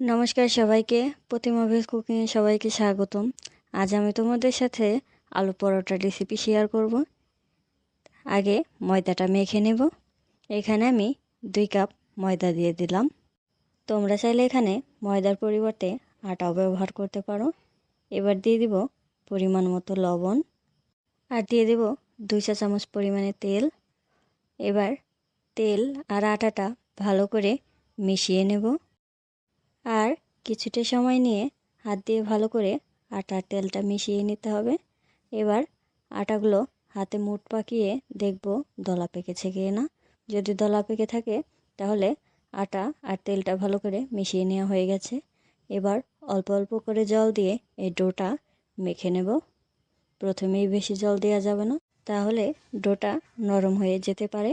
নমস্কার সবাইকে। প্রতিমা ভেজ কুকিংয়ে সবাইকে স্বাগতম। আজ আমি তোমাদের সাথে আলু পরোটা রেসিপি শেয়ার করব। আগে ময়দাটা মেখে নেব। এখানে আমি দুই কাপ ময়দা দিয়ে দিলাম। তোমরা চাইলে এখানে ময়দার পরিবর্তে আটাও ব্যবহার করতে পারো। এবার দিয়ে দিব পরিমাণ মতো লবণ। আর দিয়ে দেব দুই চা চামচ পরিমাণে তেল। এবার তেল আর আটাটা ভালো করে মিশিয়ে নেব। আর কিছুটা সময় নিয়ে হাত দিয়ে ভালো করে আটার তেলটা মিশিয়ে নিতে হবে। এবার আটাগুলো হাতে মুট পাকিয়ে দেখব দলা পেকেছে কি না যদি দলা পেকে থাকে, তাহলে আটা আর তেলটা ভালো করে মিশিয়ে নেওয়া হয়ে গেছে। এবার অল্প অল্প করে জল দিয়ে এই ডোটা মেখে নেব। প্রথমেই বেশি জল দেওয়া যাবে না, তাহলে ডোটা নরম হয়ে যেতে পারে।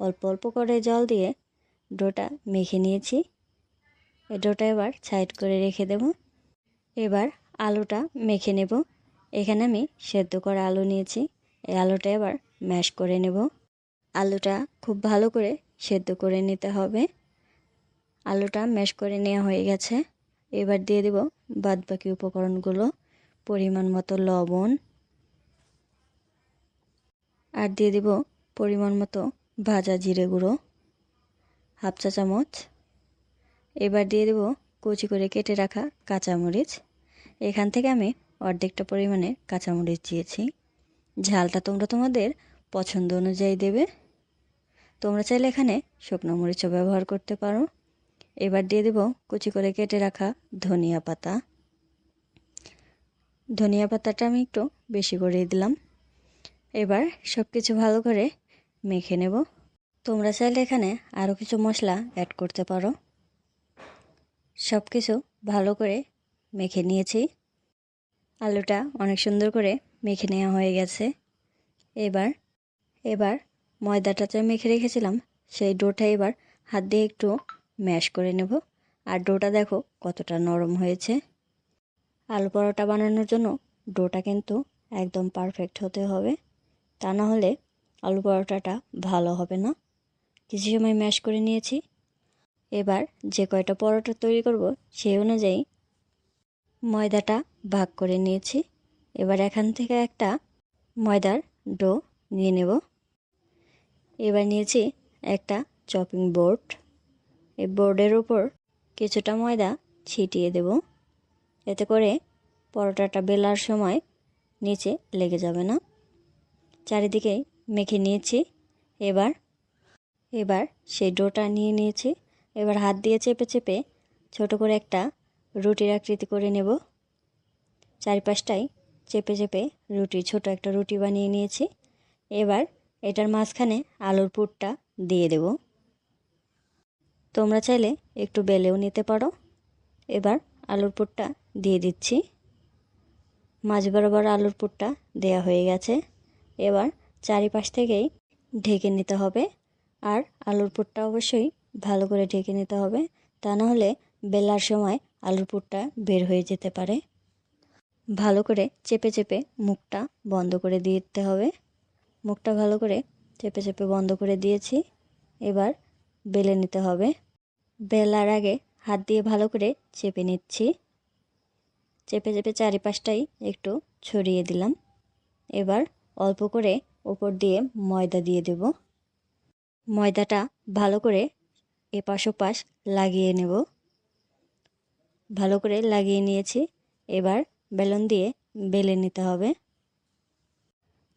অল্প অল্প করে জল দিয়ে ডোটা মেখে নিয়েছি। ডোটা এবার সাইড করে রেখে দেব। এবার আলুটা মেখে নেব। এখানে আমি সেদ্ধ করা আলু নিয়েছি। এই আলুটা এবার ম্যাশ করে নেব। আলুটা খুব ভালো করে সেদ্ধ করে নিতে হবে। আলুটা ম্যাশ করে নেওয়া হয়ে গেছে। এবার দিয়ে দেব বাদ বাকি উপকরণগুলো, পরিমাণ মতো লবণ। আর দিয়ে দেব পরিমাণ মতো ভাজা জিরে গুঁড়ো, হাফ চা চামচ এবার দিয়ে দেব কুচি করে কেটে রাখা কাঁচামরিচ। এখান থেকে আমি অর্ধেকটা পরিমাণে কাঁচামরিচ দিয়েছি। ঝালটা তোমরা তোমাদের পছন্দ অনুযায়ী দেবে। তোমরা চাইলে এখানে শুকনো মরিচও ব্যবহার করতে পারো। এবার দিয়ে দেব কুচি করে কেটে রাখা ধনিয়া পাতা। ধনিয়া পাতাটা আমি একটু বেশি করে দিলাম। এবার সব কিছু ভালো করে মেখে নেব। তোমরা চাইলে এখানে আরও কিছু মশলা অ্যাড করতে পারো। সব কিছু ভালো করে মেখে নিয়েছি। আলুটা অনেক সুন্দর করে মেখে নেওয়া হয়ে গেছে। এবার এবার ময়দাটা যে মেখে রেখেছিলাম, সেই ডোটা এবার হাত দিয়ে একটু ম্যাশ করে নেব। আর ডোটা দেখো কতটা নরম হয়েছে। আলু পরোটা বানানোর জন্য ডোটা কিন্তু একদম পারফেক্ট হতে হবে। তা না হলে আলু পরোটাটা ভালো হবে না। কিছু সময় ম্যাশ করে নিয়েছি। এবার যে কয়টা পরোটা তৈরি করব সেই অনুযায়ী ময়দাটা ভাগ করে নিয়েছি। এবার এখান থেকে একটা ময়দার ডো নিয়ে নেব। এবার নিয়েছি একটা চপিং বোর্ড। এই বোর্ডের ওপর কিছুটা ময়দা ছিটিয়ে দেব। এতে করে পরোটাটা বেলার সময় নিচে লেগে যাবে না। চারিদিকে মেখে নিয়েছি। এবার এবার সেই ডোটা নিয়ে নিয়েছি। এবার হাত দিয়ে চেপে চেপে ছোট করে একটা রুটির আকৃতি করে নেব। চারিপাশটাই চেপে চেপে রুটি, ছোট একটা রুটি বানিয়ে নিয়েছি। এবার এটার মাঝখানে আলুর পুরটা দিয়ে দেব। তোমরা চাইলে একটু বেলেও নিতে পারো। এবার আলুর পুরটা দিয়ে দিচ্ছি। মাঝ বরাবর আলুর পুরটা দেয়া হয়ে গেছে। এবার চারিপাশ থেকেই ঢেকে নিতে হবে। আর আলুর পুরটা অবশ্যই ভালো করে ঢেকে নিতে হবে। তা না হলে বেলার সময় আলুর পুরটা বের হয়ে যেতে পারে। ভালো করে চেপে চেপে মুখটা বন্ধ করে দিতে হবে। মুখটা ভালো করে চেপে চেপে বন্ধ করে দিয়েছি। এবার বেলে নিতে হবে। বেলার আগে হাত দিয়ে ভালো করে চেপে নিচ্ছি। চেপে চেপে চারিপাশটাই একটু ছড়িয়ে দিলাম। এবার অল্প করে ওপর দিয়ে ময়দা দিয়ে দেব। ময়দাটা ভালো করে এপাশ ওপাশ লাগিয়ে নেব। ভালো করে লাগিয়ে নিয়েছি। এবার বেলুন দিয়ে বেলে নিতে হবে।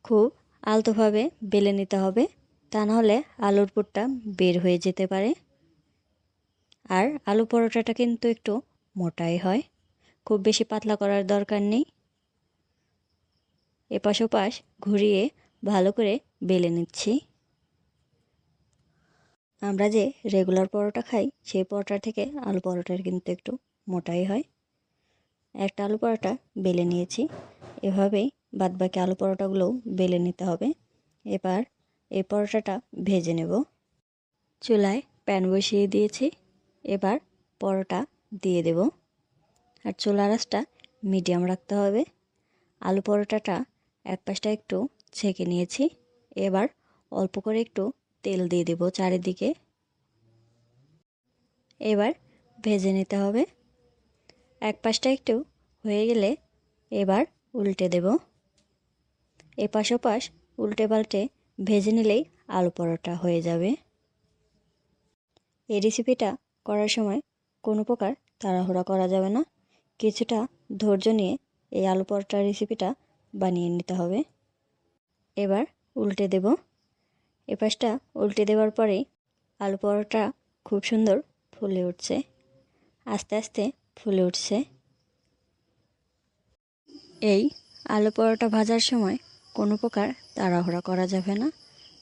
খুব আলতোভাবে বেলে নিতে হবে। তা নাহলে আলুর পুরটা বের হয়ে যেতে পারে। আর আলু পরোটাটা কিন্তু একটু মোটাই হয়। খুব বেশি পাতলা করার দরকার নেই। এপাশ ওপাশ ঘুরিয়ে ভালো করে বেলে নিচ্ছি। আমরা যে রেগুলার পরোটা খাই, সেই পরোটা থেকে আলু পরোটার কিন্তু একটু মোটাই হয়। একটা আলু পরোটা বেলে নিয়েছি, এভাবেই বাদবাকি আলু পরোটাগুলোও বেলে নিতে হবে। এবার এই পরোটাটা ভেজে নেব। চুলায় প্যান বসিয়ে দিয়েছি, এবার পরোটা দিয়ে দেব। আর চুলা রাসটা মিডিয়াম রাখতে হবে। আলু পরোটাটা এক পাশটা একটু ছেঁকে নিয়েছি, এবার অল্প করে একটু তেল দিয়ে দেব চারিদিকে। এবার ভেজে নিতে হবে। এক পাশটা একটু হয়ে গেলে এবার উল্টে দেব। এপাশ ওপাশ উল্টে পাল্টে ভেজে নিলেই আলু পরোটা হয়ে যাবে। এই রেসিপিটা করার সময় কোনো প্রকার তাড়াহুড়া করা যাবে না। কিছুটা ধৈর্য নিয়ে এই আলু পরোটা রেসিপিটা বানিয়ে নিতে হবে। এবার উল্টে দেব। এপাশটা উল্টে দেওয়ার পরেই আলু পরোটা খুব সুন্দর ফুলে উঠছে। আস্তে আস্তে ফুলে উঠছে। এই আলু পরোটা ভাজার সময় কোনো প্রকার তাড়াহুড়া করা যাবে না।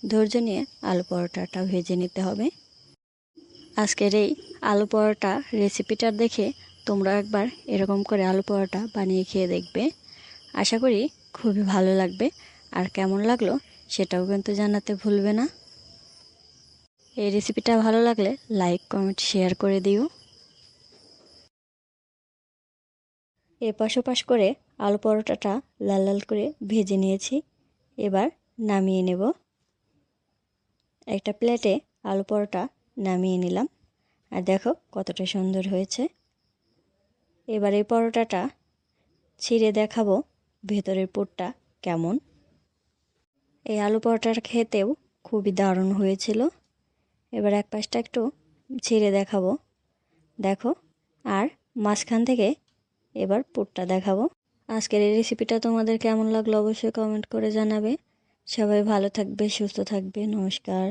ধৈর্য নিয়ে আলু পরোটাটা ভেজে নিতে হবে। আজকের এই আলু পরোটা রেসিপিটা দেখে তোমরা একবার এরকম করে আলু পরোটা বানিয়ে খেয়ে দেখবে। আশা করি খুবই ভালো লাগবে। আর কেমন লাগল সেটাও কিন্তু জানাতে ভুলবে না। এই রেসিপিটা ভালো লাগলে লাইক কমেন্ট শেয়ার করে দিও। এপাশ ওপাশ করে আলু পরোটাটা লাল লাল করে ভেজে নিয়েছি। এবার নামিয়ে নেব। একটা প্লেটে আলু পরোটা নামিয়ে নিলাম। আর দেখো কতটা সুন্দর হয়েছে। এবার এই পরোটাটা ছিঁড়ে দেখাবো ভেতরের পুরটা কেমন। এই আলু পরোটার খেতেও খুবই দারুণ হয়েছিল। এবার এক পাশটা একটু ছিঁড়ে দেখাবো। দেখো, আর মাঝখান থেকে এবার পুরটা দেখাবো। আজকের এই রেসিপিটা তোমাদের কেমন লাগল অবশ্যই কমেন্ট করে জানাবে। সবাই ভালো থাকবে, সুস্থ থাকবে, নমস্কার।